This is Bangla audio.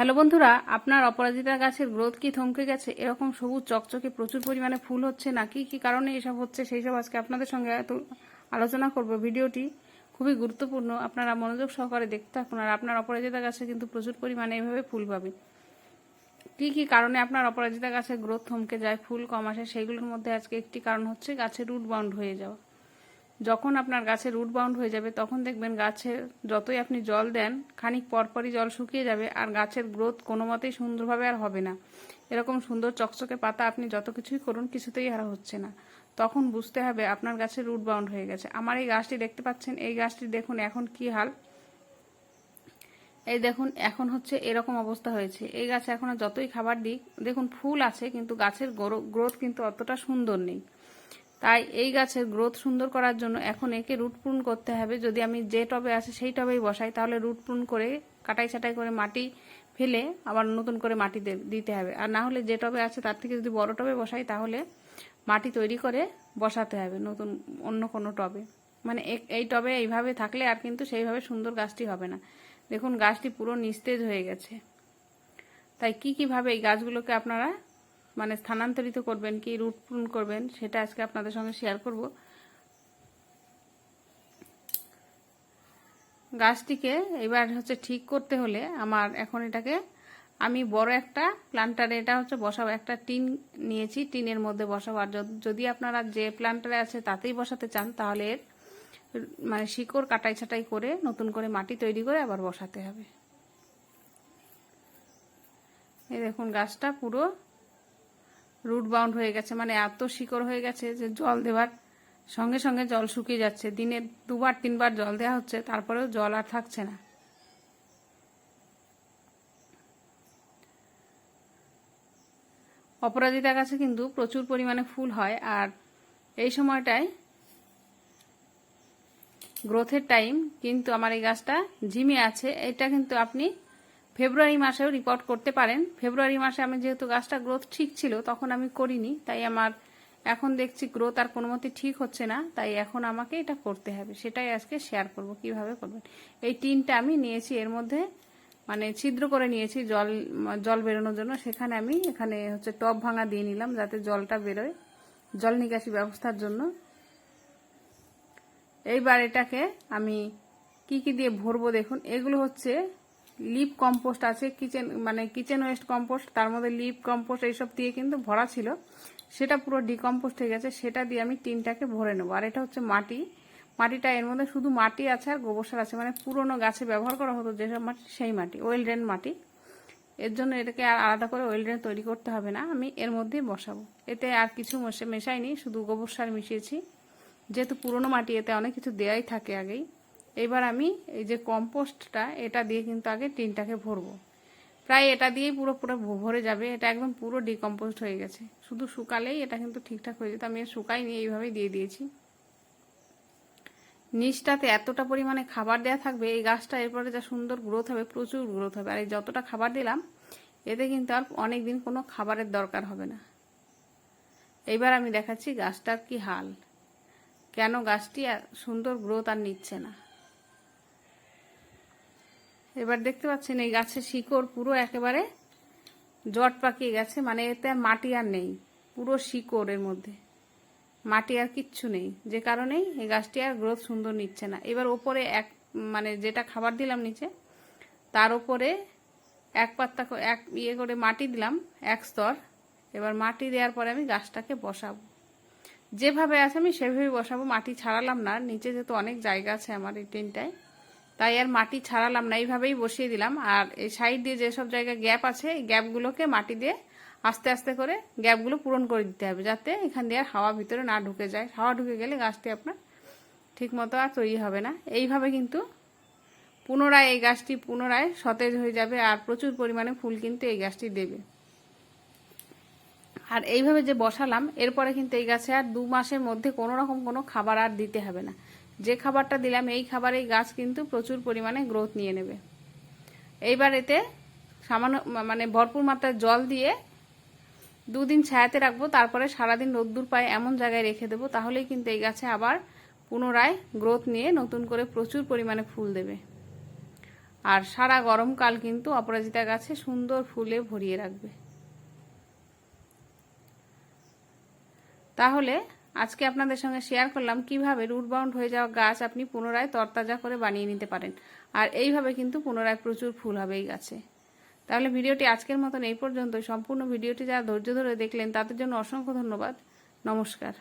হ্যালো বন্ধুরা, আপনার অপরাজিতা গাছের গ্রোথ কি থমকে গেছে? এরকম সবুজ চকচকে প্রচুর পরিমাণে ফুল হচ্ছে না? কি কারণে এসব হচ্ছে? সেই সব আজকে আপনাদের সঙ্গে আলোচনা করব। ভিডিওটি খুবই গুরুত্বপূর্ণ। আপনারা মনোযোগ সহকারে দেখতে থাকুন আর আপনার অপরাজিতা গাছে কিন্তু প্রচুর পরিমাণে এভাবে ফুল পাবে কি কি কারণে আপনার অপরাজিতা গাছের গ্রোথ থমকে যায়, ফুল কম আসে, সেইগুলোর মধ্যে আজকে একটি কারণ হচ্ছে গাছের রুট বাউন্ড হয়ে যাওয়া। যখন আপনার গাছে রুট বাউন্ড হয়ে যাবে, তখন দেখবেন গাছে যতই আপনি জল দেন, খানিক পরপরই জল শুকিয়ে যাবে আর গাছের গ্রোথ কোনো মতেই সুন্দরভাবে আর হবে না। এরকম সুন্দর চকচকে পাতা আপনি যত কিছুই করুন, কিছুতেই আর হচ্ছে না। তখন বুঝতে হবে আপনার গাছের রুট বাউন্ড হয়ে গেছে। আমার এই গাছটি দেখতে পাচ্ছেন, এই গাছটি দেখুন এখন কি হাল। এই দেখুন, এখন হচ্ছে এরকম অবস্থা হয়েছে। এই গাছে এখন যতই খাবার দিই দেখুন ফুল আছে, কিন্তু গাছের গ্রোথ কিন্তু অতটা সুন্দর নেই। তাই এই গাছের গ্রোথ সুন্দর করার জন্য এখন একে রুট পূরণ করতে হবে। যদি আমি যে টবে আছে সেই টবেই বসাই, তাহলে রুট পূরণ করে, কাটাই ছাটাই করে মাটি ফেলে আবার নতুন করে মাটি দিতে হবে। আর না হলে যে টবে আছে, তার থেকে যদি বড় টবে বসাই, তাহলে মাটি তৈরি করে বসাতে হবে নতুন, অন্য কোনো টবে। মানে এই টবে এইভাবে থাকলে আর কিন্তু সেইভাবে সুন্দর গাছটি হবে না। দেখুন, গাছটি পুরো নিস্তেজ হয়ে গেছে। তাই কি, কীভাবে এই গাছগুলোকে আপনারা মানে স্থানান্তরিত করবেন কি রুট পূরণ করবেন, সেটা আজকে আপনাদের সঙ্গে শেয়ার করব। গাছটিকে এবার হচ্ছে ঠিক করতে হলে আমার এখন এটাকে আমি বড় একটা প্লান্টারে এটা হচ্ছে বসাবো একটা টিন নিয়েছি, টিনের মধ্যে বসাবো। আর যদি আপনারা যে প্লান্টারে আছে তাতেই বসাতে চান, তাহলে এর মানে শিকড় কাটাই ছাটাই করে নতুন করে মাটি তৈরি করে আবার বসাতে হবে। এই দেখুন, গাছটা পুরো রুট বাউন্ড হয়ে গেছে মানে এত শিকড় হয়ে গেছে যে জল দেওয়ার সঙ্গে সঙ্গে জল শুকিয়ে যাচ্ছে। দিনে দুবার, তিনবার জল দেওয়া হচ্ছে, তারপরেও জল আর থাকছে না। অপরাজিতা গাছে কিন্তু প্রচুর পরিমাণে ফুল হয়, আর এই সময়টায় গ্রোথের টাইম কিন্তু আমার এই গাছটা ঝিমে আছে। এটা কিন্তু আপনি ফেব্রুয়ারি মাসেও রিপোর্ট করতে পারেন। ফেব্রুয়ারি মাসে আমি যেহেতু গাছটা গ্রোথ ঠিক ছিল, তখন আমি করিনি। তাই আমার এখন দেখছি গ্রোথ আর কোনো মতে ঠিক হচ্ছে না। তাই এখন আমাকে এটা করতে হবে। সেটাই আজকে শেয়ার করব, কীভাবে করবেন। এই টিনটা আমি নিয়েছি। এর মধ্যে মানে ছিদ্র করে নিয়েছি জল জল বেরোনোর জন্য। সেখানে আমি এখানে হচ্ছে টপ ভাঙা দিয়ে নিলাম যাতে জলটা বেরোয়। জল নিকাশি ব্যবস্থার জন্য। এইবার এটাকে আমি কি কি দিয়ে ভরবো দেখুন। এগুলো হচ্ছে লিপ কম্পোস্ট আছে কিচেন মানে কিচেন ওয়েস্ট কম্পোস্ট তার মধ্যে লিপ কম্পোস্ট এইসব দিয়ে কিন্তু ভরা ছিল। সেটা পুরো ডিকম্পোস্ট হয়ে গেছে, সেটা দিয়ে আমি টিনটাকে ভরে নেব। আর এটা হচ্ছে মাটি। মাটিটা এর মধ্যে শুধু মাটি আছে আর গোবর সার আছে মানে পুরনো গাছে ব্যবহার করা হতো যেসব মাটি, সেই মাটি ওয়েল ড্রেন মাটি। এর জন্য এটাকে আর আলাদা করে ওয়েল ড্রেন তৈরি করতে হবে না, আমি এর মধ্যেই বসাবো। এতে আর কিছু মেশাইনি, শুধু গোবর সার মিশিয়েছি। যেহেতু পুরনো মাটি, এতে অনেক কিছু দেয়াই থাকে আগেই। এবার আমি এই যে কম্পোস্টটা, এটা দিয়ে কিন্তু আগে টিনটাকে ভরবো। প্রায় এটা দিয়েই পুরো পুরো ভরে যাবে, এটা একদম পুরো ডিকম্পোস্ট হয়ে গেছে। শুধু শুকালেই এটা কিন্তু ঠিকঠাক হয়ে যেত, আমি শুকাইনি, এইভাবেই দিয়ে দিয়েছি। নিচটাতে এতটা পরিমাণে খাবার দেওয়া থাকবে, এই গাছটা এরপরে যা সুন্দর গ্রোথ হবে, প্রচুর গ্রোথ হবে। আর এই যতটা খাবার দিলাম, এতে কিন্তু আর অনেক দিন কোনো খাবারের দরকার হবে না। এইবার আমি দেখাচ্ছি গাছটার কি হাল। কেন গাছটি সুন্দর গ্রোথ আর নিচ্ছে না? এবার দেখতে পাচ্ছেন এই গাছের শিকড় পুরো একেবারে জট পাকিয়ে গেছে মানে এতে মাটি আর নেই, পুরো শিকড়ের মধ্যে। মাটি আর কিচ্ছু নেই, যে কারণেই এই গাছটি আর গ্রোথ সুন্দর নিচ্ছে না। এবার ওপরে এক মানে যেটা খাবার দিলাম নিচে, তার উপরে এক পাত্তা এক ইয়ে করে মাটি দিলাম, এক স্তর। এবার মাটি দেওয়ার পরে আমি গাছটাকে বসাবো। যেভাবে আছে আমি সেভাবেই বসাবো, মাটি ছাড়ালাম না, নিচে যেহেতু অনেক জায়গা আছে আমার এই টেনটায়। তাই আর মাটি ছাড়ালাম না, এইভাবেই বসিয়ে দিলাম। আর এই সাইড দিয়ে যেসব জায়গায় গ্যাপ আছে, এই গ্যাপগুলোকে মাটি দিয়ে আস্তে আস্তে করে গ্যাপগুলো পূরণ করে দিতে হবে, যাতে এখান দিয়ে আর হাওয়া ভিতরে না ঢুকে যায়। হাওয়া ঢুকে গেলে গাছটি আপনার ঠিক মতো আর তৈরি হবে না। এইভাবে কিন্তু পুনরায় এই গাছটি পুনরায় সতেজ হয়ে যাবে আর প্রচুর পরিমাণে ফুল কিন্তু এই গাছটি দেবে। আর এইভাবে যে বসালাম, এরপরে কিন্তু এই গাছে আর দু মাসের মধ্যে কোনো রকম কোনো খাবার আর দিতে হবে না। যে খাবারটা দিলাম, এই খাবারেই গাছ কিন্তু প্রচুর পরিমাণে গ্রোথ নিয়ে নেবে। এইবার এতে সামান্য মানে ভরপুর মাত্রায় জল দিয়ে দুদিন ছায়াতে রাখব, তারপরে সারাদিন রোদ্দুর পায়ে এমন জায়গায় রেখে দেবো, তাহলেই কিন্তু এই গাছে আবার পুনরায় গ্রোথ নিয়ে নতুন করে প্রচুর পরিমাণে ফুল দেবে। আর সারা গরমকাল কিন্তু অপরাজিতা গাছে সুন্দর ফুলে ভরিয়ে রাখবে। তাহলে আজকে আপনাদের সঙ্গে শেয়ার করলাম কীভাবে রুট বাউন্ড হয়ে যাওয়া গাছ আপনি পুনরায় তরতাজা করে বানিয়ে নিতে পারেন। আর এইভাবে কিন্তু পুনরায় প্রচুর ফুল হবে এই গাছে। তাহলে ভিডিওটি আজকের মতন এই পর্যন্ত সম্পূর্ণ ভিডিওটি যারা ধৈর্য ধরে দেখলেন তাদের জন্য অসংখ্য ধন্যবাদ। নমস্কার।